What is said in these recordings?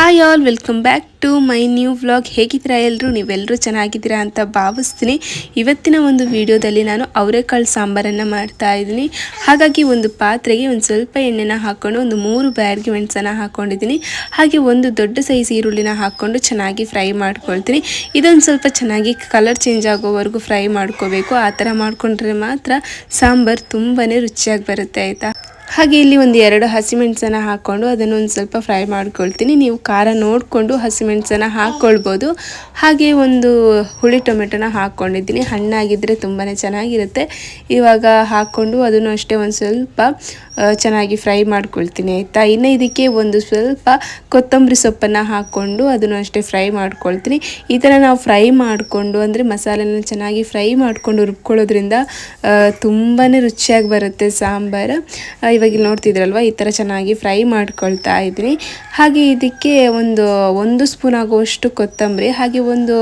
Hi all welcome back to my new vlog ಹೇಗಿದ್ದೀರಾ ಎಲ್ಲರೂ ನೀವೆಲ್ಲರೂ ಚೆನ್ನಾಗಿದ್ದೀರಾ ಅಂತ ಭಾವಿಸ್ತೀನಿ. ಇವತ್ತಿನ ಒಂದು ವಿಡಿಯೋದಲ್ಲಿ ನಾನು ಅವರೆಕಾಳು ಸಾಂಬಾರನ್ನು ಮಾಡ್ತಾ ಇದ್ದೀನಿ. ಹಾಗಾಗಿ ಒಂದು ಪಾತ್ರೆಗೆ ಒಂದು ಸ್ವಲ್ಪ ಎಣ್ಣೆನ ಹಾಕ್ಕೊಂಡು ಒಂದು ಮೂರು ಬ್ಯಾರ್ಗೆ ಮೆಣಸನ್ನು ಹಾಕ್ಕೊಂಡಿದ್ದೀನಿ ಹಾಗೆ ಒಂದು ದೊಡ್ಡ ಸೈಜ್ ಈರುಳ್ಳಿನ ಹಾಕ್ಕೊಂಡು ಚೆನ್ನಾಗಿ ಫ್ರೈ ಮಾಡ್ಕೊಳ್ತೀನಿ. ಇದೊಂದು ಸ್ವಲ್ಪ ಚೆನ್ನಾಗಿ ಕಲರ್ ಚೇಂಜ್ ಆಗೋವರೆಗೂ ಫ್ರೈ ಮಾಡ್ಕೋಬೇಕು. ಆ ಥರ ಮಾಡ್ಕೊಂಡ್ರೆ ಮಾತ್ರ ಸಾಂಬಾರು ತುಂಬಾ ರುಚಿಯಾಗಿ ಬರುತ್ತೆ, ಆಯಿತಾ? ಹಾಗೆ ಇಲ್ಲಿ ಒಂದು ಎರಡು ಹಸಿಮೆಣಸನ್ನು ಹಾಕ್ಕೊಂಡು ಅದನ್ನು ಒಂದು ಸ್ವಲ್ಪ ಫ್ರೈ ಮಾಡ್ಕೊಳ್ತೀನಿ. ನೀವು ಖಾರ ನೋಡಿಕೊಂಡು ಹಸಿಮೆಣಸನ್ನು ಹಾಕ್ಕೊಳ್ಬೋದು. ಹಾಗೆ ಒಂದು ಹುಳಿ ಟೊಮೆಟೊನ ಹಾಕ್ಕೊಂಡಿದ್ದೀನಿ. ಹಣ್ಣಾಗಿದ್ದರೆ ತುಂಬಾ ಚೆನ್ನಾಗಿರುತ್ತೆ. ಇವಾಗ ಹಾಕ್ಕೊಂಡು ಅದನ್ನು ಅಷ್ಟೇ ಒಂದು ಸ್ವಲ್ಪ ಚೆನ್ನಾಗಿ ಫ್ರೈ ಮಾಡ್ಕೊಳ್ತೀನಿ. ಆಯಿತಾ? ಇನ್ನು ಇದಕ್ಕೆ ಒಂದು ಸ್ವಲ್ಪ ಕೊತ್ತಂಬರಿ ಸೊಪ್ಪನ್ನು ಹಾಕ್ಕೊಂಡು ಅದನ್ನು ಅಷ್ಟೇ ಫ್ರೈ ಮಾಡ್ಕೊಳ್ತೀನಿ. ಈ ಥರ ನಾವು ಫ್ರೈ ಮಾಡಿಕೊಂಡು, ಅಂದರೆ ಮಸಾಲೆನ ಚೆನ್ನಾಗಿ ಫ್ರೈ ಮಾಡಿಕೊಂಡು ರುಬ್ಕೊಳ್ಳೋದ್ರಿಂದ ತುಂಬಾ ರುಚಿಯಾಗಿ ಬರುತ್ತೆ ಸಾಂಬಾರು. ಇವಾಗ ಇಲ್ಲಿ ನೋಡ್ತಿದ್ರಲ್ವ? ಈ ಥರ ಚೆನ್ನಾಗಿ ಫ್ರೈ ಮಾಡ್ಕೊಳ್ತಾ ಇದ್ದೀನಿ ಹಾಗೆ ಇದಕ್ಕೆ ಒಂದು ಒಂದು ಸ್ಪೂನ್ ಆಗುವಷ್ಟು ಕೊತ್ತಂಬರಿ, ಹಾಗೆ ಒಂದು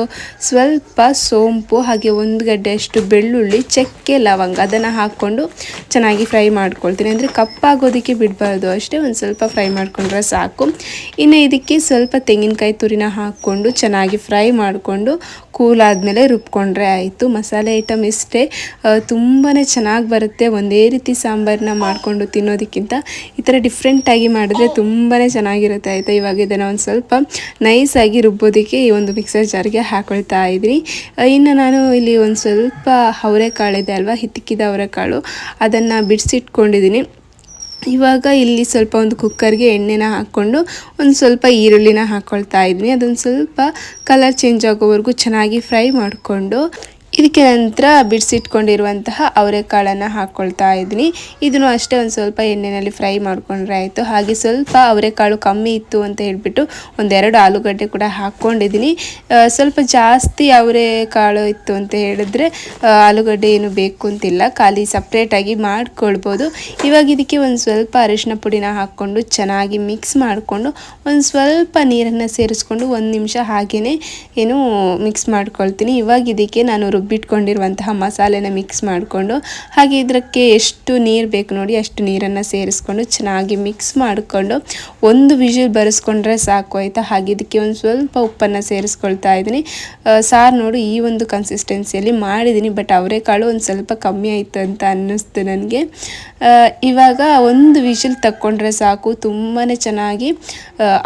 ಸ್ವಲ್ಪ ಸೋಂಪು, ಹಾಗೆ ಒಂದು ಗಡ್ಡೆಯಷ್ಟು ಬೆಳ್ಳುಳ್ಳಿ, ಚಕ್ಕೆ ಲವಂಗ ಅದನ್ನು ಹಾಕ್ಕೊಂಡು ಚೆನ್ನಾಗಿ ಫ್ರೈ ಮಾಡ್ಕೊಳ್ತೀನಿ. ಅಂದರೆ ಕಪ್ಪಾಗೋದಕ್ಕೆ ಬಿಡಬಾರ್ದು. ಅಷ್ಟೇ ಒಂದು ಸ್ವಲ್ಪ ಫ್ರೈ ಮಾಡ್ಕೊಂಡ್ರೆ ಸಾಕು. ಇನ್ನು ಇದಕ್ಕೆ ಸ್ವಲ್ಪ ತೆಂಗಿನಕಾಯಿ ತುರಿನ ಹಾಕ್ಕೊಂಡು ಚೆನ್ನಾಗಿ ಫ್ರೈ ಮಾಡಿಕೊಂಡು ಕೂಲ್ ಆದಮೇಲೆ ರುಬ್ಕೊಂಡ್ರೆ ಆಯಿತು. ಮಸಾಲೆ ಐಟಮ್ ಇಷ್ಟೇ. ತುಂಬಾ ಚೆನ್ನಾಗಿ ಬರುತ್ತೆ. ಒಂದೇ ರೀತಿ ಸಾಂಬಾರನ್ನ ಮಾಡಿಕೊಂಡು ತಿನ್ನೋದಕ್ಕಿಂತ ಈ ಥರ ಡಿಫ್ರೆಂಟಾಗಿ ಮಾಡಿದ್ರೆ ತುಂಬಾ ಚೆನ್ನಾಗಿರುತ್ತೆ ಆಯಿತಾ. ಇವಾಗ ಇದನ್ನು ಒಂದು ಸ್ವಲ್ಪ ನೈಸಾಗಿ ರುಬ್ಬೋದಕ್ಕೆ ಈ ಒಂದು ಮಿಕ್ಸರ್ ಜಾರ್ಗೆ ಹಾಕೊಳ್ತಾ ಇದ್ದೀನಿ. ಇನ್ನು ನಾನು ಇಲ್ಲಿ ಒಂದು ಸ್ವಲ್ಪ ಅವರೆಕಾಳಿದೆ ಅಲ್ವಾ? ಹಿತ್ತಿಕ್ಕಿದ ಅವರೆಕಾಳು. ಅದನ್ನು ಬಿಡಿಸಿಟ್ಕೊಂಡಿದ್ದೀನಿ ಇವಾಗ ಇಲ್ಲಿ ಸ್ವಲ್ಪ ಒಂದು ಕುಕ್ಕರ್ಗೆ ಎಣ್ಣೆನ ಹಾಕ್ಕೊಂಡು ಒಂದು ಸ್ವಲ್ಪ ಈರುಳ್ಳಿನ ಹಾಕ್ಕೊಳ್ತಾ ಇದ್ದೀನಿ ಅದೊಂದು ಸ್ವಲ್ಪ ಕಲರ್ ಚೇಂಜ್ ಆಗೋವರೆಗೂ ಚೆನ್ನಾಗಿ ಫ್ರೈ ಮಾಡಿಕೊಂಡು ಇದಕ್ಕೆ ನಂತರ ಬಿಡಿಸಿಟ್ಕೊಂಡಿರುವಂತಹ ಅವರೆಕಾಳನ್ನು ಹಾಕ್ಕೊಳ್ತಾ ಇದ್ದೀನಿ. ಇದನ್ನು ಅಷ್ಟೇ ಒಂದು ಸ್ವಲ್ಪ ಎಣ್ಣೆಯಲ್ಲಿ ಫ್ರೈ ಮಾಡಿಕೊಂಡ್ರೆ ಆಯಿತು. ಹಾಗೆ ಸ್ವಲ್ಪ ಅವರೆಕಾಳು ಕಮ್ಮಿ ಇತ್ತು ಅಂತ ಹೇಳಿಬಿಟ್ಟು ಒಂದೆರಡು ಆಲೂಗಡ್ಡೆ ಕೂಡ ಹಾಕ್ಕೊಂಡಿದ್ದೀನಿ. ಸ್ವಲ್ಪ ಜಾಸ್ತಿ ಅವರೆಕಾಳು ಇತ್ತು ಅಂತ ಹೇಳಿದ್ರೆ ಆಲೂಗಡ್ಡೆ ಏನು ಬೇಕು ಅಂತಿಲ್ಲ. ಖಾಲಿ ಸಪ್ರೇಟಾಗಿ ಮಾಡ್ಕೊಳ್ಬೋದು. ಇವಾಗ ಇದಕ್ಕೆ ಒಂದು ಸ್ವಲ್ಪ ಅರಿಶಿನ ಪುಡಿನ ಹಾಕ್ಕೊಂಡು ಚೆನ್ನಾಗಿ ಮಿಕ್ಸ್ ಮಾಡಿಕೊಂಡು ಒಂದು ಸ್ವಲ್ಪ ನೀರನ್ನು ಸೇರಿಸ್ಕೊಂಡು ಒಂದು ನಿಮಿಷ ಹಾಗೆಯೇ ಏನು ಮಿಕ್ಸ್ ಮಾಡ್ಕೊಳ್ತೀನಿ. ಇವಾಗ ಇದಕ್ಕೆ ನಾನು ರುಬ್ಬಿಟ್ಕೊಂಡಿರುವಂತಹ ಮಸಾಲೆನ ಮಿಕ್ಸ್ ಮಾಡಿಕೊಂಡು, ಹಾಗೆ ಇದಕ್ಕೆ ಎಷ್ಟು ನೀರು ಬೇಕು ನೋಡಿ ಅಷ್ಟು ನೀರನ್ನು ಸೇರಿಸ್ಕೊಂಡು ಚೆನ್ನಾಗಿ ಮಿಕ್ಸ್ ಮಾಡಿಕೊಂಡು ಒಂದು ವಿಜಿಲ್ ಬರೆಸ್ಕೊಂಡ್ರೆ ಸಾಕು ಆಯಿತಾ? ಹಾಗೆ ಇದಕ್ಕೆ ಒಂದು ಸ್ವಲ್ಪ ಉಪ್ಪನ್ನು ಸೇರಿಸ್ಕೊಳ್ತಾ ಇದ್ದೀನಿ. ಸಾರು ನೋಡಿ ಈ ಒಂದು ಕನ್ಸಿಸ್ಟೆನ್ಸಿಯಲ್ಲಿ ಮಾಡಿದ್ದೀನಿ ಬಟ್ ಅವರೆಕಾಳು ಒಂದು ಸ್ವಲ್ಪ ಕಮ್ಮಿ ಆಯಿತು ಅಂತ ಅನ್ನಿಸ್ತು ನನಗೆ. ಇವಾಗ ಒಂದು ವಿಜಿಲ್ ತಕ್ಕೊಂಡ್ರೆ ಸಾಕು ತುಂಬಾ ಚೆನ್ನಾಗಿ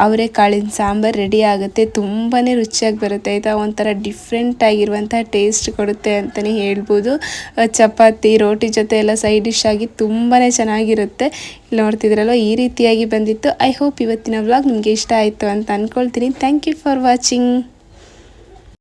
ಅವರೆಕಾಳಿನ ಸಾಂಬಾರು ರೆಡಿ ಆಗುತ್ತೆ ತುಂಬಾ ರುಚಿಯಾಗಿ ಬರುತ್ತೆ ಆಯಿತಾ? ಒಂಥರ ಡಿಫ್ರೆಂಟ್ ಆಗಿರುವಂಥ ಟೇಸ್ಟ್ ಕೊಡುತ್ತೆ ಅಂತಲೇ ಹೇಳ್ಬೋದು. ಚಪಾತಿ, ರೋಟಿ ಜೊತೆ ಎಲ್ಲ ಸೈಡ್ ಡಿಶ್ ಆಗಿ ತುಂಬಾ ಚೆನ್ನಾಗಿರುತ್ತೆ. ಇಲ್ಲಿ ನೋಡ್ತಿದ್ರಲ್ವ ಈ ರೀತಿಯಾಗಿ ಬಂದಿತ್ತು. ಐ ಹೋಪ್ ಇವತ್ತಿನ ವ್ಲಾಗ್ ನಿಮಗೆ ಇಷ್ಟ ಆಯಿತು ಅಂತ ಅಂದ್ಕೊಳ್ತೀನಿ ಥ್ಯಾಂಕ್ ಯು ಫಾರ್ ವಾಚಿಂಗ್